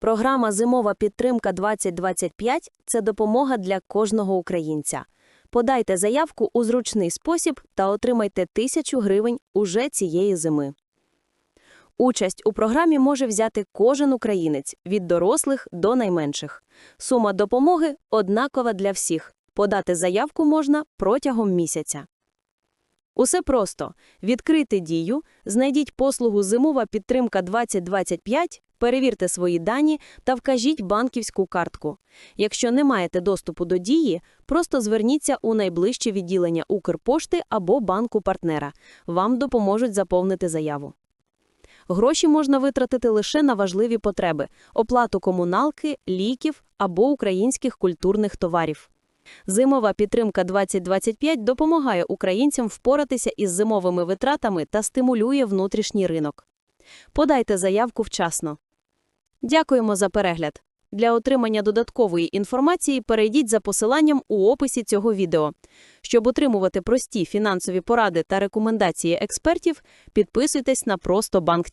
Програма Зимова підтримка 2025 це допомога для кожного українця. Подайте заявку у зручний спосіб та отримайте тисячу гривень уже цієї зими. Участь у програмі може взяти кожен українець від дорослих до найменших. Сума допомоги однакова для всіх. Подати заявку можна протягом місяця. Усе просто. Відкрийте дію, знайдіть послугу Зимова підтримка 2025, перевірте свої дані та вкажіть банківську картку. Якщо не маєте доступу до дії, просто зверніться у найближче відділення Укрпошти або банку партнера. Вам допоможуть заповнити заяву. Гроші можна витратити лише на важливі потреби – оплату комуналки, ліків або українських культурних товарів. Зимова підтримка 2025 допомагає українцям впоратися із зимовими витратами та стимулює внутрішній ринок. Подайте заявку вчасно. Дякуємо за перегляд. Для отримання додаткової інформації перейдіть за посиланням у описі цього відео. Щоб отримувати прості фінансові поради та рекомендації експертів, підписуйтесь на Просто Банк.